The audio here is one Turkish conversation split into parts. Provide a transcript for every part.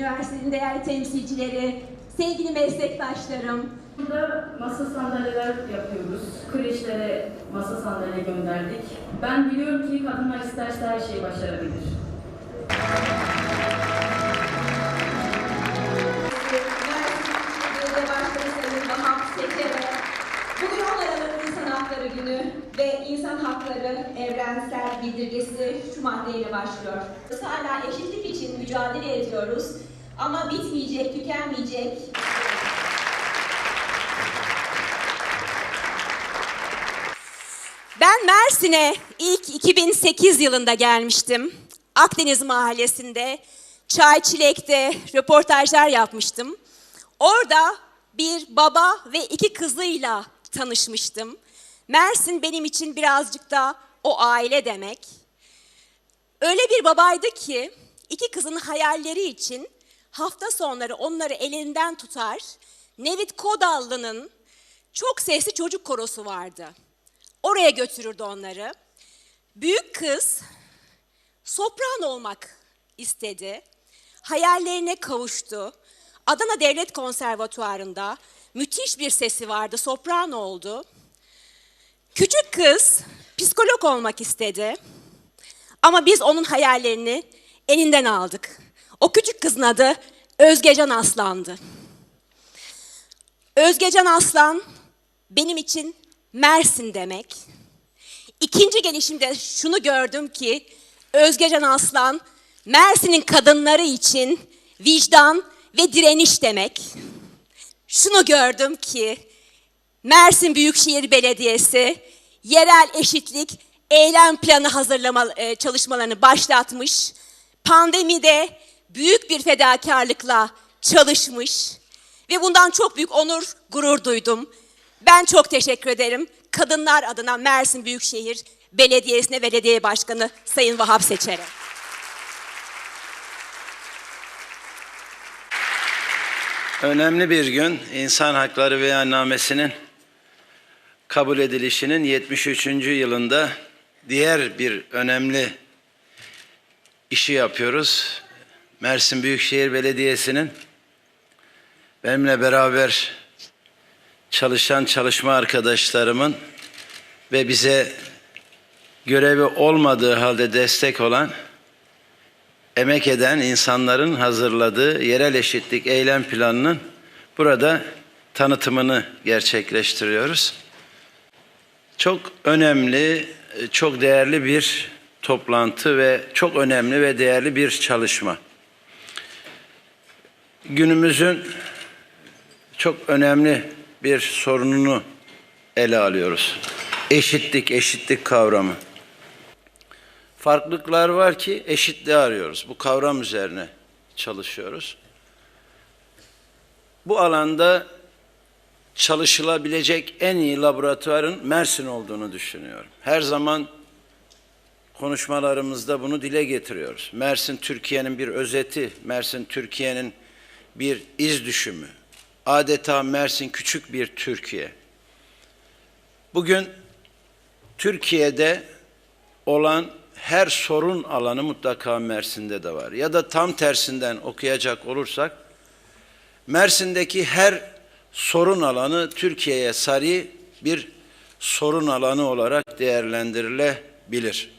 Üniversitenin değerli temsilcileri, sevgili meslektaşlarım, Burada masa sandalyeler yapıyoruz. Kreşlere masa sandalye gönderdik. Ben biliyorum ki kadınlar isterse her şeyi başarabilir. Bugün 10 Aralık İnsan Hakları Günü ve İnsan Hakları Evrensel Bildirgesi şu maddeyle başlıyor. Hala eşitlik için mücadele ediyoruz ama bitmeyecek, tükenmeyecek. Ben Mersin'e ilk 2008 yılında gelmiştim. Akdeniz Mahallesi'nde, Çayçilek'te röportajlar yapmıştım. Orada bir baba ve iki kızıyla tanışmıştım. Mersin benim için birazcık da o aile demek. Öyle bir babaydı ki iki kızın hayalleri için hafta sonları onları elinden tutar. Nevit Kodallı'nın çok sesli çocuk korosu vardı. Oraya götürürdü onları. Büyük kız sopran olmak istedi. Hayallerine kavuştu. Adana Devlet Konservatuvarı'nda müthiş bir sesi vardı. Sopran oldu. Küçük kız psikolog olmak istedi. Ama biz onun hayallerini elinden aldık. O küçük kızın adı Özgecan Aslan'dı. Özgecan Aslan benim için Mersin demek. İkinci gelişimde şunu gördüm ki Özgecan Aslan Mersin'in kadınları için vicdan ve direniş demek. Şunu gördüm ki Mersin Büyükşehir Belediyesi yerel eşitlik eylem planı hazırlama e, çalışmalarını başlatmış. Pandemide büyük bir fedakarlıkla çalışmış ve bundan çok büyük onur, gurur duydum. Ben çok teşekkür ederim. Kadınlar adına Mersin Büyükşehir Belediyesi'ne belediye başkanı Sayın Vahap Seçer'e. Önemli bir gün İnsan Hakları Beyannamesi'nin kabul edilişinin 73. yılında diğer bir önemli işi yapıyoruz. Mersin Büyükşehir Belediyesi'nin benimle beraber çalışan çalışma arkadaşlarımın ve bize görevi olmadığı halde destek olan emek eden insanların hazırladığı yerel eşitlik eylem planının burada tanıtımını gerçekleştiriyoruz. Çok önemli, çok değerli bir toplantı ve çok önemli ve değerli bir çalışma. Günümüzün çok önemli bir sorununu ele alıyoruz. Eşitlik, eşitlik kavramı. Farklılıklar var ki eşitliği arıyoruz. Bu kavram üzerine çalışıyoruz. Bu alanda çalışılabilecek en iyi laboratuvarın Mersin olduğunu düşünüyorum. Her zaman konuşmalarımızda bunu dile getiriyoruz. Mersin Türkiye'nin bir özeti, Mersin Türkiye'nin bir iz düşümü. Adeta Mersin küçük bir Türkiye. Bugün Türkiye'de olan her sorun alanı mutlaka Mersin'de de var. Ya da tam tersinden okuyacak olursak Mersin'deki her sorun alanı Türkiye'ye sarı bir sorun alanı olarak değerlendirilebilir.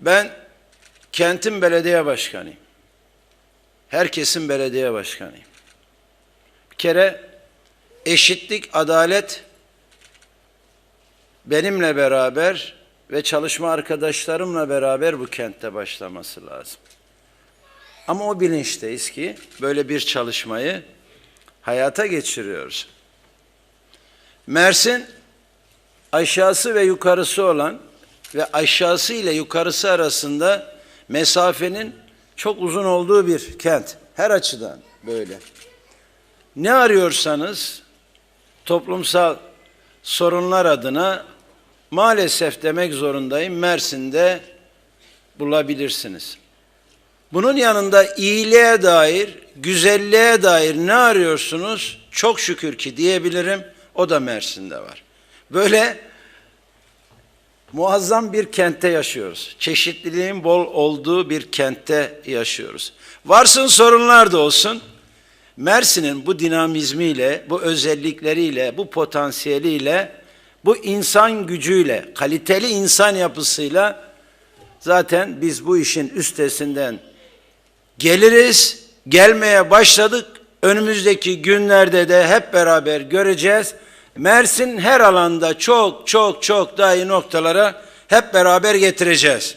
Ben kentin belediye başkanıyım. Herkesin belediye başkanıyım. Bir kere eşitlik, adalet benimle beraber ve çalışma arkadaşlarımla beraber bu kentte başlaması lazım. Ama o bilinçteyiz ki böyle bir çalışmayı hayata geçiriyoruz. Mersin aşağısı ve yukarısı olan ve aşağısı ile yukarısı arasında mesafenin çok uzun olduğu bir kent. Her açıdan böyle. Ne arıyorsanız toplumsal sorunlar adına maalesef demek zorundayım Mersin'de bulabilirsiniz. Bunun yanında iyiliğe dair, güzelliğe dair ne arıyorsunuz? Çok şükür ki diyebilirim. O da Mersin'de var. Böyle muazzam bir kentte yaşıyoruz. Çeşitliliğin bol olduğu bir kentte yaşıyoruz. Varsın sorunlar da olsun. Mersin'in bu dinamizmiyle, bu özellikleriyle, bu potansiyeliyle, bu insan gücüyle, kaliteli insan yapısıyla zaten biz bu işin üstesinden geliriz, gelmeye başladık. Önümüzdeki günlerde de hep beraber göreceğiz. Mersin her alanda çok çok çok daha iyi noktalara hep beraber getireceğiz.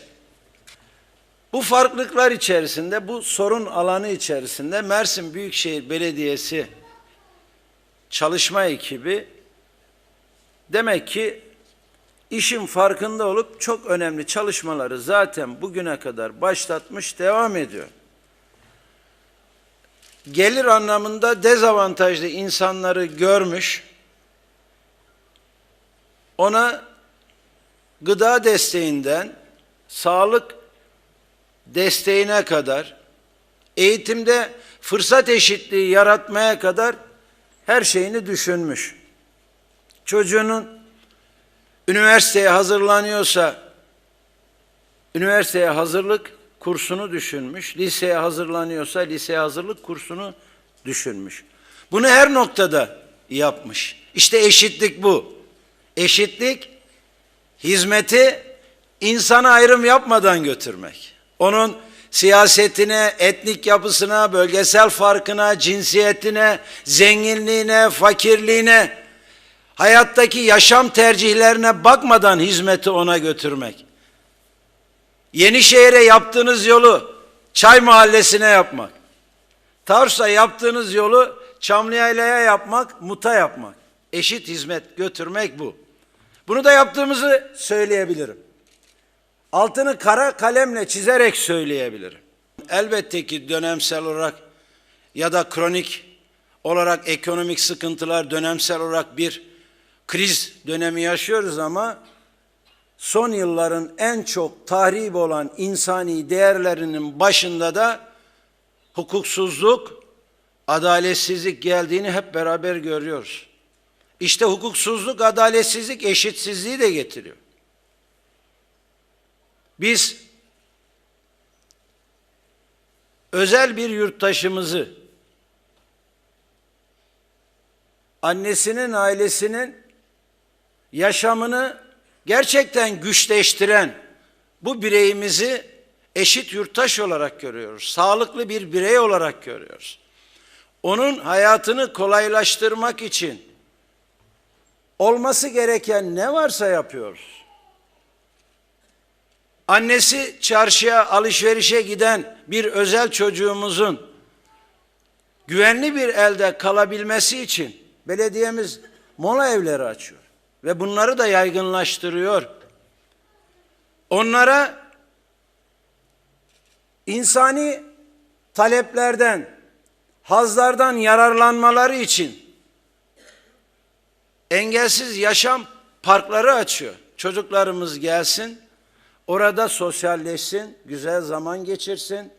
Bu farklılıklar içerisinde, bu sorun alanı içerisinde Mersin Büyükşehir Belediyesi çalışma ekibi demek ki işin farkında olup çok önemli çalışmaları zaten bugüne kadar başlatmış devam ediyor. Gelir anlamında dezavantajlı insanları görmüş, ona gıda desteğinden sağlık desteğine kadar, eğitimde fırsat eşitliği yaratmaya kadar her şeyini düşünmüş. Çocuğunun üniversiteye hazırlanıyorsa üniversiteye hazırlık kursunu düşünmüş, liseye hazırlanıyorsa liseye hazırlık kursunu düşünmüş. Bunu her noktada yapmış. İşte eşitlik bu. Eşitlik hizmeti insana ayrım yapmadan götürmek. Onun siyasetine, etnik yapısına, bölgesel farkına, cinsiyetine, zenginliğine, fakirliğine, hayattaki yaşam tercihlerine bakmadan hizmeti ona götürmek. Yenişehir'e yaptığınız yolu Çay Mahallesi'ne yapmak. Tarsus'a yaptığınız yolu Çamlıyayla'ya yapmak, Mut'a yapmak. Eşit hizmet götürmek bu. Bunu da yaptığımızı söyleyebilirim. Altını kara kalemle çizerek söyleyebilirim. Elbette ki dönemsel olarak ya da kronik olarak ekonomik sıkıntılar dönemsel olarak bir kriz dönemi yaşıyoruz ama son yılların en çok tahrip olan insani değerlerinin başında da hukuksuzluk, adaletsizlik geldiğini hep beraber görüyoruz. İşte hukuksuzluk, adaletsizlik eşitsizliği de getiriyor. Biz özel bir yurttaşımızı annesinin ailesinin yaşamını gerçekten güçleştiren bu bireyimizi eşit yurttaş olarak görüyoruz. Sağlıklı bir birey olarak görüyoruz. Onun hayatını kolaylaştırmak için olması gereken ne varsa yapıyoruz. Annesi çarşıya alışverişe giden bir özel çocuğumuzun güvenli bir elde kalabilmesi için belediyemiz mola evleri açıyor ve bunları da yaygınlaştırıyor. Onlara insani taleplerden, hazlardan yararlanmaları için engelsiz yaşam parkları açıyor. Çocuklarımız gelsin, orada sosyalleşsin, güzel zaman geçirsin,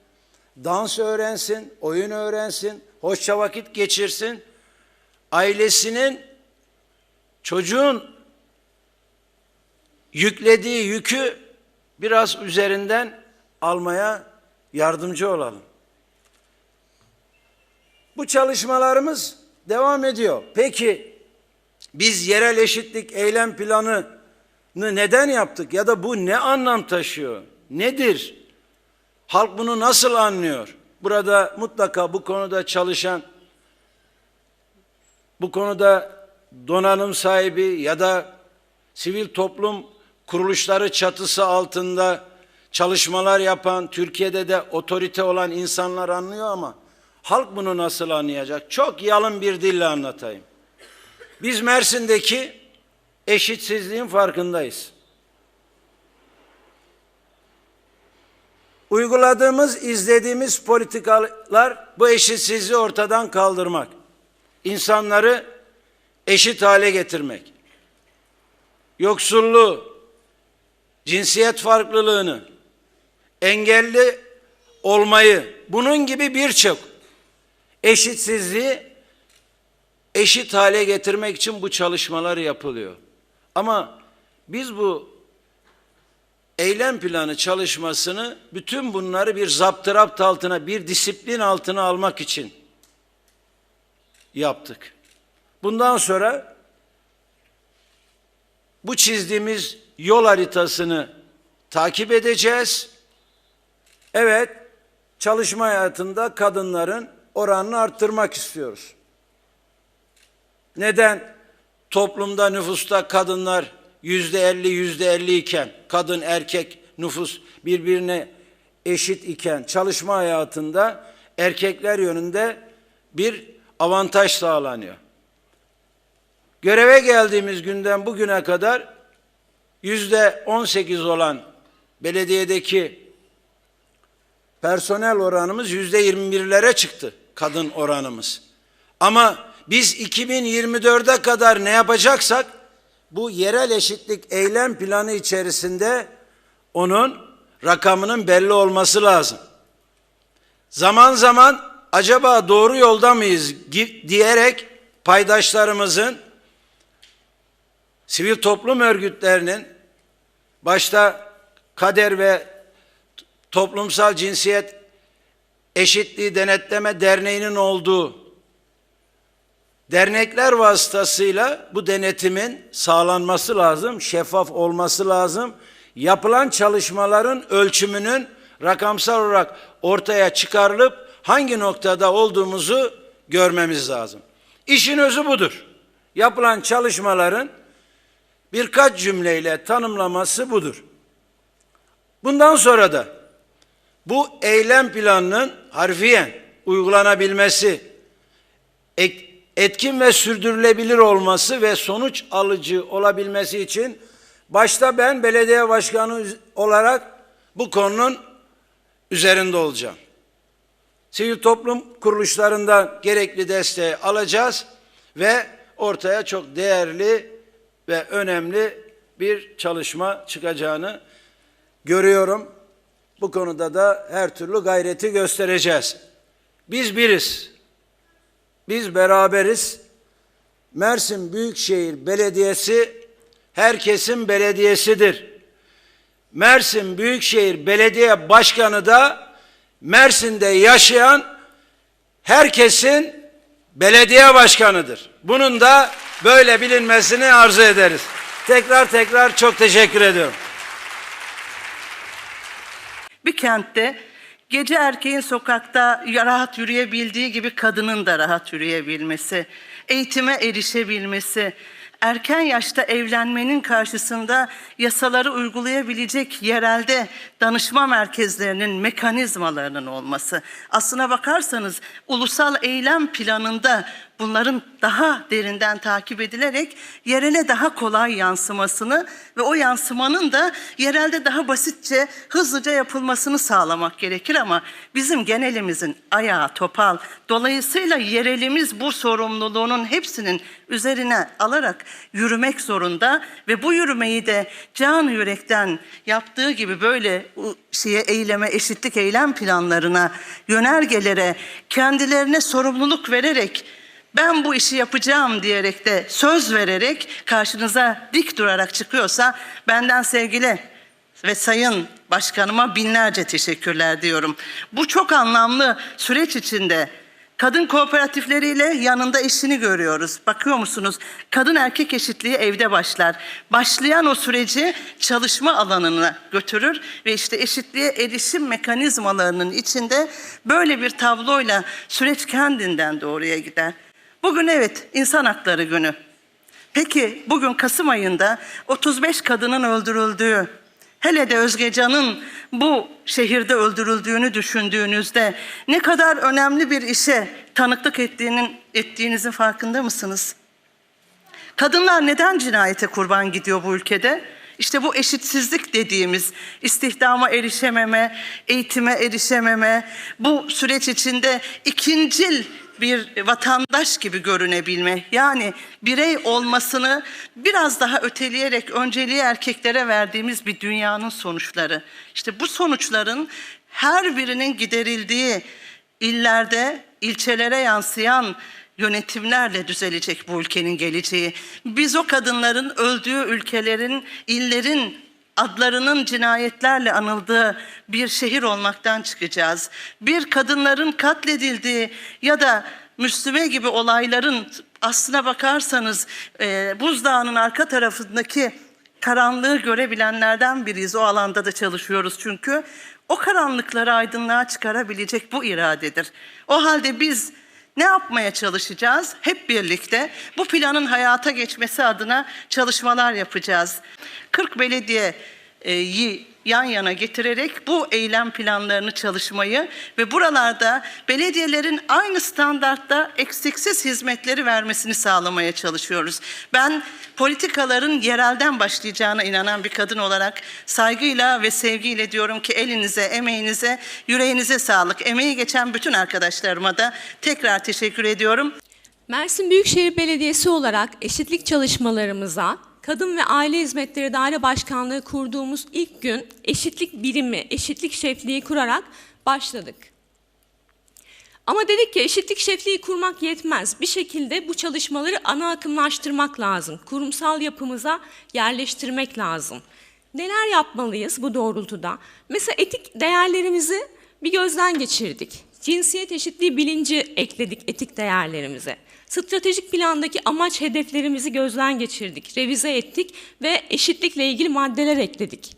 dans öğrensin, oyun öğrensin, hoşça vakit geçirsin. Ailesinin çocuğun yüklediği yükü biraz üzerinden almaya yardımcı olalım. Bu çalışmalarımız devam ediyor. Peki biz yerel eşitlik eylem planını neden yaptık ya da bu ne anlam taşıyor? Nedir? Halk bunu nasıl anlıyor? Burada mutlaka bu konuda çalışan bu konuda donanım sahibi ya da sivil toplum kuruluşları çatısı altında çalışmalar yapan, Türkiye'de de otorite olan insanlar anlıyor ama halk bunu nasıl anlayacak? Çok yalın bir dille anlatayım. Biz Mersin'deki eşitsizliğin farkındayız. Uyguladığımız, izlediğimiz politikalar bu eşitsizliği ortadan kaldırmak. İnsanları eşit hale getirmek. Yoksulluğu, cinsiyet farklılığını, engelli olmayı, bunun gibi birçok eşitsizliği eşit hale getirmek için bu çalışmalar yapılıyor. Ama biz bu eylem planı çalışmasını bütün bunları bir zaptırapt altına, bir disiplin altına almak için yaptık. Bundan sonra bu çizdiğimiz yol haritasını takip edeceğiz. Evet, çalışma hayatında kadınların oranını arttırmak istiyoruz. Neden toplumda nüfusta kadınlar yüzde elli yüzde elli iken kadın erkek nüfus birbirine eşit iken çalışma hayatında erkekler yönünde bir avantaj sağlanıyor. Göreve geldiğimiz günden bugüne kadar yüzde on sekiz olan belediyedeki personel oranımız yüzde yirmi birlere çıktı kadın oranımız. Ama biz 2024'e kadar ne yapacaksak bu yerel eşitlik eylem planı içerisinde onun rakamının belli olması lazım. Zaman zaman acaba doğru yolda mıyız diyerek paydaşlarımızın sivil toplum örgütlerinin başta kader ve toplumsal cinsiyet eşitliği denetleme derneğinin olduğu dernekler vasıtasıyla bu denetimin sağlanması lazım, şeffaf olması lazım. Yapılan çalışmaların ölçümünün rakamsal olarak ortaya çıkarılıp hangi noktada olduğumuzu görmemiz lazım. İşin özü budur. Yapılan çalışmaların birkaç cümleyle tanımlaması budur. Bundan sonra da bu eylem planının harfiyen uygulanabilmesi, etkin ve sürdürülebilir olması ve sonuç alıcı olabilmesi için başta ben belediye başkanı olarak bu konunun üzerinde olacağım. Sivil toplum kuruluşlarından gerekli desteği alacağız ve ortaya çok değerli ve önemli bir çalışma çıkacağını görüyorum. Bu konuda da her türlü gayreti göstereceğiz. Biz biriz. Biz beraberiz. Mersin Büyükşehir Belediyesi herkesin belediyesidir. Mersin Büyükşehir Belediye Başkanı da Mersin'de yaşayan herkesin belediye başkanıdır. Bunun da böyle bilinmesini arzu ederiz. Tekrar tekrar çok teşekkür ediyorum. Bir kentte gece erkeğin sokakta rahat yürüyebildiği gibi kadının da rahat yürüyebilmesi, eğitime erişebilmesi, erken yaşta evlenmenin karşısında yasaları uygulayabilecek yerelde danışma merkezlerinin mekanizmalarının olması. Aslına bakarsanız ulusal eylem planında bunların daha derinden takip edilerek yerele daha kolay yansımasını ve o yansımanın da yerelde daha basitçe, hızlıca yapılmasını sağlamak gerekir ama bizim genelimizin ayağı topal. Dolayısıyla yerelimiz bu sorumluluğunun hepsinin üzerine alarak yürümek zorunda ve bu yürümeyi de can yürekten yaptığı gibi böyle şeye eyleme, eşitlik eylem planlarına, yönergelere, kendilerine sorumluluk vererek ben bu işi yapacağım diyerek de söz vererek karşınıza dik durarak çıkıyorsa benden sevgili ve sayın başkanıma binlerce teşekkürler diyorum. Bu çok anlamlı süreç içinde kadın kooperatifleriyle yanında eşini görüyoruz. Bakıyor musunuz? Kadın erkek eşitliği evde başlar. Başlayan o süreci çalışma alanına götürür ve işte eşitliğe erişim mekanizmalarının içinde böyle bir tabloyla süreç kendinden doğruya gider. Bugün evet insan hakları günü. Peki bugün Kasım ayında 35 kadının öldürüldüğü, hele de Özgecan'ın bu şehirde öldürüldüğünü düşündüğünüzde ne kadar önemli bir işe tanıklık ettiğinin ettiğinizin farkında mısınız? Kadınlar neden cinayete kurban gidiyor bu ülkede? İşte bu eşitsizlik dediğimiz istihdama erişememe, eğitime erişememe, bu süreç içinde ikincil bir vatandaş gibi görünebilme. Yani birey olmasını biraz daha öteleyerek önceliği erkeklere verdiğimiz bir dünyanın sonuçları. İşte bu sonuçların her birinin giderildiği illerde ilçelere yansıyan yönetimlerle düzelecek bu ülkenin geleceği. Biz o kadınların öldüğü ülkelerin, illerin adlarının cinayetlerle anıldığı bir şehir olmaktan çıkacağız. Bir kadınların katledildiği ya da Müslüme gibi olayların aslına bakarsanız e, buzdağının arka tarafındaki karanlığı görebilenlerden biriyiz. O alanda da çalışıyoruz çünkü. O karanlıkları aydınlığa çıkarabilecek bu iradedir. O halde biz ne yapmaya çalışacağız? Hep birlikte bu planın hayata geçmesi adına çalışmalar yapacağız. 40 belediyeyi yan yana getirerek bu eylem planlarını çalışmayı ve buralarda belediyelerin aynı standartta eksiksiz hizmetleri vermesini sağlamaya çalışıyoruz. Ben politikaların yerelden başlayacağına inanan bir kadın olarak saygıyla ve sevgiyle diyorum ki elinize, emeğinize, yüreğinize sağlık. Emeği geçen bütün arkadaşlarıma da tekrar teşekkür ediyorum. Mersin Büyükşehir Belediyesi olarak eşitlik çalışmalarımıza Kadın ve Aile Hizmetleri Daire Başkanlığı kurduğumuz ilk gün eşitlik birimi, eşitlik şefliği kurarak başladık. Ama dedik ki eşitlik şefliği kurmak yetmez. Bir şekilde bu çalışmaları ana akımlaştırmak lazım. Kurumsal yapımıza yerleştirmek lazım. Neler yapmalıyız bu doğrultuda? Mesela etik değerlerimizi bir gözden geçirdik. Cinsiyet eşitliği bilinci ekledik etik değerlerimize. Stratejik plandaki amaç hedeflerimizi gözden geçirdik, revize ettik ve eşitlikle ilgili maddeler ekledik.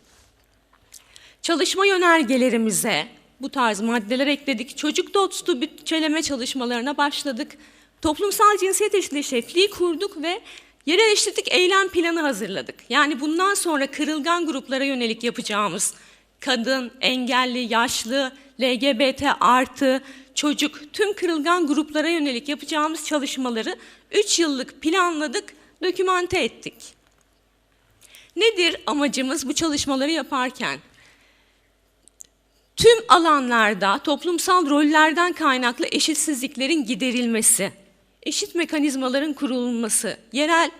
Çalışma yönergelerimize bu tarz maddeler ekledik. Çocuk dostu bütçeleme çalışmalarına başladık. Toplumsal cinsiyet eşitliği kurduk ve yerel eşitlik eylem planı hazırladık. Yani bundan sonra kırılgan gruplara yönelik yapacağımız kadın, engelli, yaşlı, LGBT artı, çocuk tüm kırılgan gruplara yönelik yapacağımız çalışmaları 3 yıllık planladık, dokümante ettik. Nedir amacımız bu çalışmaları yaparken? Tüm alanlarda toplumsal rollerden kaynaklı eşitsizliklerin giderilmesi, eşit mekanizmaların kurulması, yerel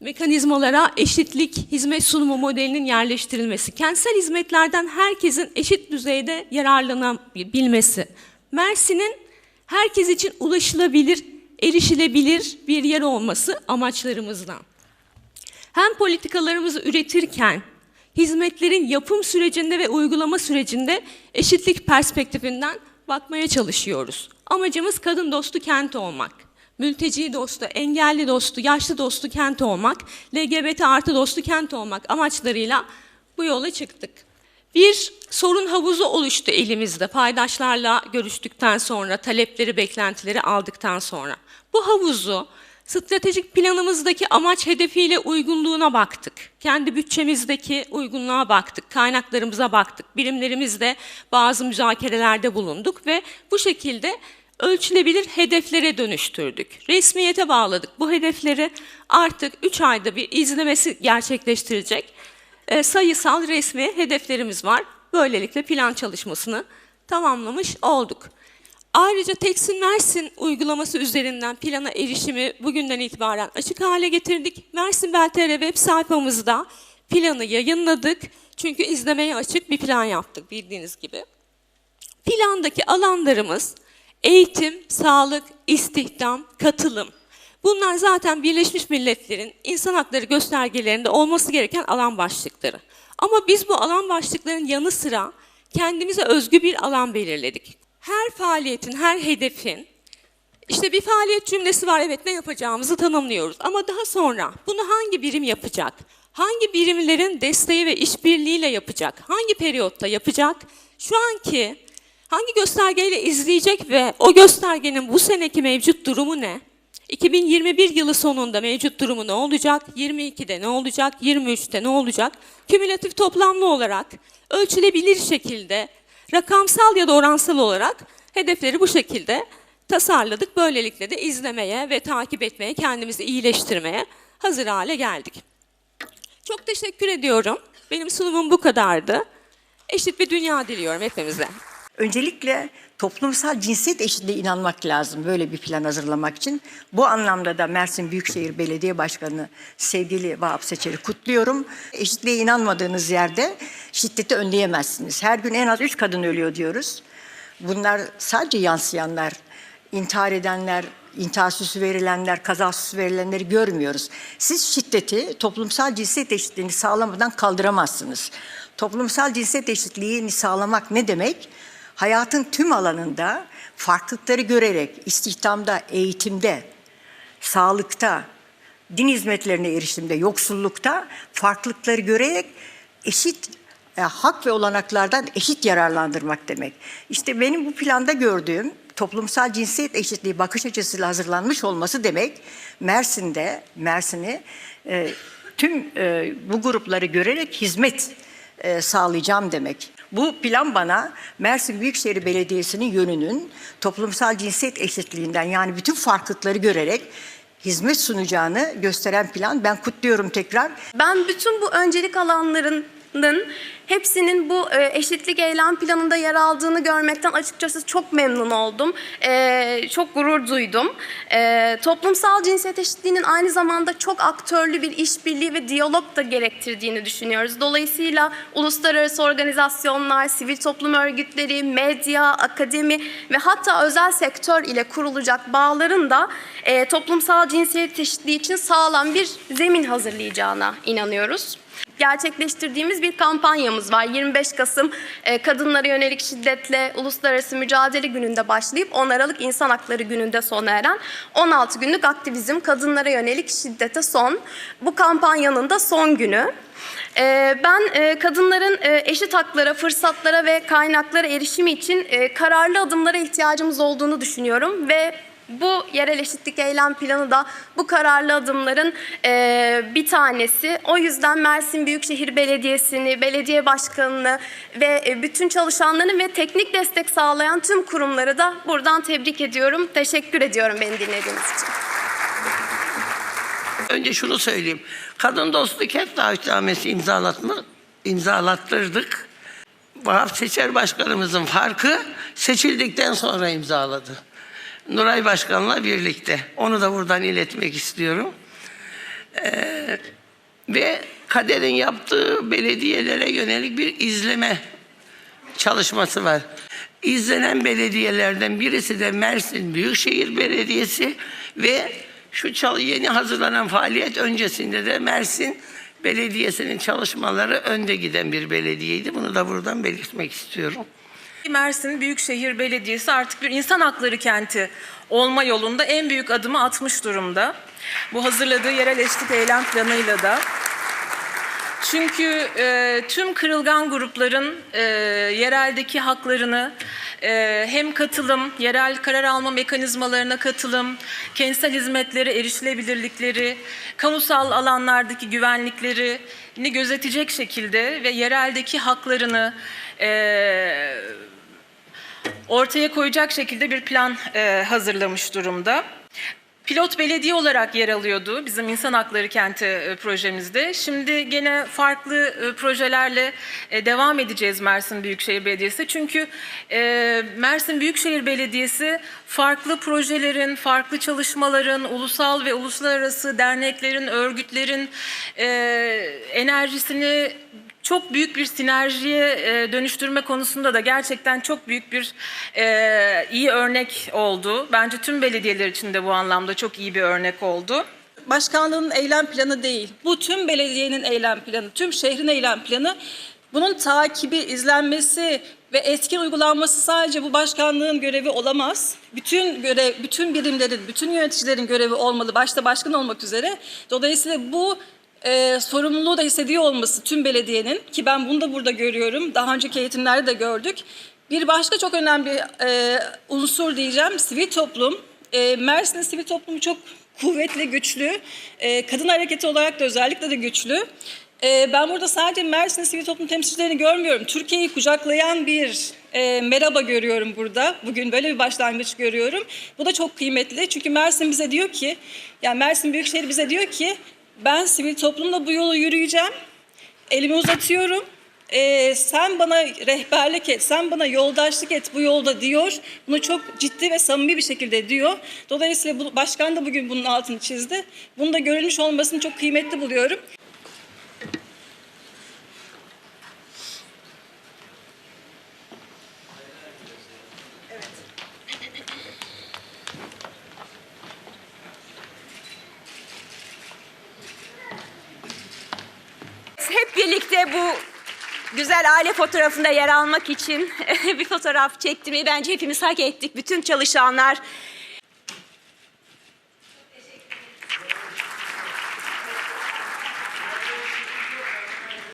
mekanizmalara eşitlik hizmet sunumu modelinin yerleştirilmesi, kentsel hizmetlerden herkesin eşit düzeyde yararlanabilmesi, Mersin'in herkes için ulaşılabilir, erişilebilir bir yer olması amaçlarımızdan. Hem politikalarımızı üretirken hizmetlerin yapım sürecinde ve uygulama sürecinde eşitlik perspektifinden bakmaya çalışıyoruz. Amacımız kadın dostu kent olmak. Mülteci dostu, engelli dostu, yaşlı dostu kent olmak, LGBT artı dostu kent olmak amaçlarıyla bu yola çıktık. Bir sorun havuzu oluştu elimizde paydaşlarla görüştükten sonra, talepleri, beklentileri aldıktan sonra. Bu havuzu stratejik planımızdaki amaç hedefiyle uygunluğuna baktık. Kendi bütçemizdeki uygunluğa baktık, kaynaklarımıza baktık. Birimlerimizde bazı müzakerelerde bulunduk ve bu şekilde ölçülebilir hedeflere dönüştürdük. Resmiyete bağladık. Bu hedefleri artık 3 ayda bir izlemesi gerçekleştirecek e, sayısal resmi hedeflerimiz var. Böylelikle plan çalışmasını tamamlamış olduk. Ayrıca Teksin Mersin uygulaması üzerinden plana erişimi bugünden itibaren açık hale getirdik. Mersin Beltere web sayfamızda planı yayınladık. Çünkü izlemeye açık bir plan yaptık bildiğiniz gibi. Plandaki alanlarımız eğitim, sağlık, istihdam, katılım. Bunlar zaten Birleşmiş Milletler'in insan hakları göstergelerinde olması gereken alan başlıkları. Ama biz bu alan başlıklarının yanı sıra kendimize özgü bir alan belirledik. Her faaliyetin, her hedefin işte bir faaliyet cümlesi var evet ne yapacağımızı tanımlıyoruz. Ama daha sonra bunu hangi birim yapacak? Hangi birimlerin desteği ve işbirliğiyle yapacak? Hangi periyotta yapacak? Şu anki hangi göstergeyle izleyecek ve o göstergenin bu seneki mevcut durumu ne? 2021 yılı sonunda mevcut durumu ne olacak? 22'de ne olacak? 23'te ne olacak? Kümülatif toplamlı olarak ölçülebilir şekilde rakamsal ya da oransal olarak hedefleri bu şekilde tasarladık. Böylelikle de izlemeye ve takip etmeye, kendimizi iyileştirmeye hazır hale geldik. Çok teşekkür ediyorum. Benim sunumum bu kadardı. Eşit bir dünya diliyorum hepimize. Öncelikle toplumsal cinsiyet eşitliğe inanmak lazım böyle bir plan hazırlamak için. Bu anlamda da Mersin Büyükşehir Belediye Başkanı sevgili Vahap Seçer'i kutluyorum. Eşitliğe inanmadığınız yerde şiddeti önleyemezsiniz. Her gün en az üç kadın ölüyor diyoruz. Bunlar sadece yansıyanlar, intihar edenler, intihar süsü verilenler, kaza süsü verilenleri görmüyoruz. Siz şiddeti, toplumsal cinsiyet eşitliğini sağlamadan kaldıramazsınız. Toplumsal cinsiyet eşitliğini sağlamak ne demek? Hayatın tüm alanında farklılıkları görerek istihdamda, eğitimde, sağlıkta, din hizmetlerine erişimde, yoksullukta farklılıkları görerek eşit e, hak ve olanaklardan eşit yararlandırmak demek. İşte benim bu planda gördüğüm toplumsal cinsiyet eşitliği bakış açısıyla hazırlanmış olması demek Mersin'de, Mersin'i e, tüm e, bu grupları görerek hizmet e, sağlayacağım demek. Bu plan bana Mersin Büyükşehir Belediyesi'nin yönünün toplumsal cinsiyet eşitliğinden yani bütün farklılıkları görerek hizmet sunacağını gösteren plan. Ben kutluyorum tekrar. Ben bütün bu öncelik alanlarının hepsinin bu e, eşitlik eylem planında yer aldığını görmekten açıkçası çok memnun oldum. E, çok gurur duydum. E, toplumsal cinsiyet eşitliğinin aynı zamanda çok aktörlü bir işbirliği ve diyalog da gerektirdiğini düşünüyoruz. Dolayısıyla uluslararası organizasyonlar, sivil toplum örgütleri, medya, akademi ve hatta özel sektör ile kurulacak bağların da toplumsal cinsiyet eşitliği için sağlam bir zemin hazırlayacağına inanıyoruz gerçekleştirdiğimiz bir kampanyamız var. 25 Kasım e, Kadınlara Yönelik Şiddetle Uluslararası Mücadele Günü'nde başlayıp 10 Aralık İnsan Hakları Günü'nde sona eren 16 günlük aktivizm Kadınlara Yönelik Şiddete Son. Bu kampanyanın da son günü. E, Ben e, kadınların eşit haklara, fırsatlara ve kaynaklara erişimi için kararlı adımlara ihtiyacımız olduğunu düşünüyorum ve bu yerel eşitlik eylem planı da bu kararlı adımların e, bir tanesi. O yüzden Mersin Büyükşehir Belediyesi'ni, belediye başkanını ve e, bütün çalışanlarını ve teknik destek sağlayan tüm kurumları da buradan tebrik ediyorum. Teşekkür ediyorum beni dinlediğiniz için. Önce şunu söyleyeyim. Kadın dostu kent taahhütnamesi imzalatma, imzalattırdık. Vahap Seçer Başkanımızın farkı seçildikten sonra imzaladı. Nuray Başkan'la birlikte. Onu da buradan iletmek istiyorum. Ee, ve kaderin yaptığı belediyelere yönelik bir izleme çalışması var. İzlenen belediyelerden birisi de Mersin Büyükşehir Belediyesi ve şu yeni hazırlanan faaliyet öncesinde de Mersin Belediyesi'nin çalışmaları önde giden bir belediyeydi. Bunu da buradan belirtmek istiyorum. Mersin Büyükşehir Belediyesi artık bir insan hakları kenti olma yolunda en büyük adımı atmış durumda. Bu hazırladığı yerel eşitlik eylem planıyla da. Çünkü e, tüm kırılgan grupların e, yereldeki haklarını e, hem katılım, yerel karar alma mekanizmalarına katılım, kentsel hizmetlere erişilebilirlikleri, kamusal alanlardaki güvenliklerini gözetecek şekilde ve yereldeki haklarını e, ortaya koyacak şekilde bir plan e, hazırlamış durumda. Pilot belediye olarak yer alıyordu bizim insan hakları kenti e, projemizde. Şimdi gene farklı e, projelerle e, devam edeceğiz Mersin Büyükşehir Belediyesi. Çünkü Mersin Büyükşehir Belediyesi farklı projelerin, farklı çalışmaların, ulusal ve uluslararası derneklerin, örgütlerin enerjisini çok büyük bir sinerjiye e, dönüştürme konusunda da gerçekten çok büyük bir e, iyi örnek oldu. Bence tüm belediyeler için de bu anlamda çok iyi bir örnek oldu. başkanlığın eylem planı değil. Bu tüm belediyenin eylem planı, tüm şehrin eylem planı. Bunun takibi, izlenmesi ve etkin uygulanması sadece bu başkanlığın görevi olamaz. Bütün görev, bütün birimlerin, bütün yöneticilerin görevi olmalı, başta başkan olmak üzere. Dolayısıyla bu e, sorumluluğu da hissediyor olması tüm belediyenin ki ben bunu da burada görüyorum. Daha önceki eğitimlerde de gördük. Bir başka çok önemli e, unsur diyeceğim sivil toplum. E, Mersin'in sivil toplumu çok kuvvetli, güçlü. E, kadın hareketi olarak da özellikle de güçlü. E, ben burada sadece Mersin sivil toplum temsilcilerini görmüyorum. Türkiye'yi kucaklayan bir e, merhaba görüyorum burada. Bugün böyle bir başlangıç görüyorum. Bu da çok kıymetli. Çünkü Mersin bize diyor ki, yani Mersin Büyükşehir bize diyor ki ben sivil toplumla bu yolu yürüyeceğim. Elimi uzatıyorum. Ee, sen bana rehberlik et, sen bana yoldaşlık et bu yolda diyor. Bunu çok ciddi ve samimi bir şekilde diyor. Dolayısıyla bu, başkan da bugün bunun altını çizdi. Bunu da görülmüş olmasını çok kıymetli buluyorum. hep birlikte bu güzel aile fotoğrafında yer almak için bir fotoğraf çektirmeyi bence hepimiz hak ettik. Bütün çalışanlar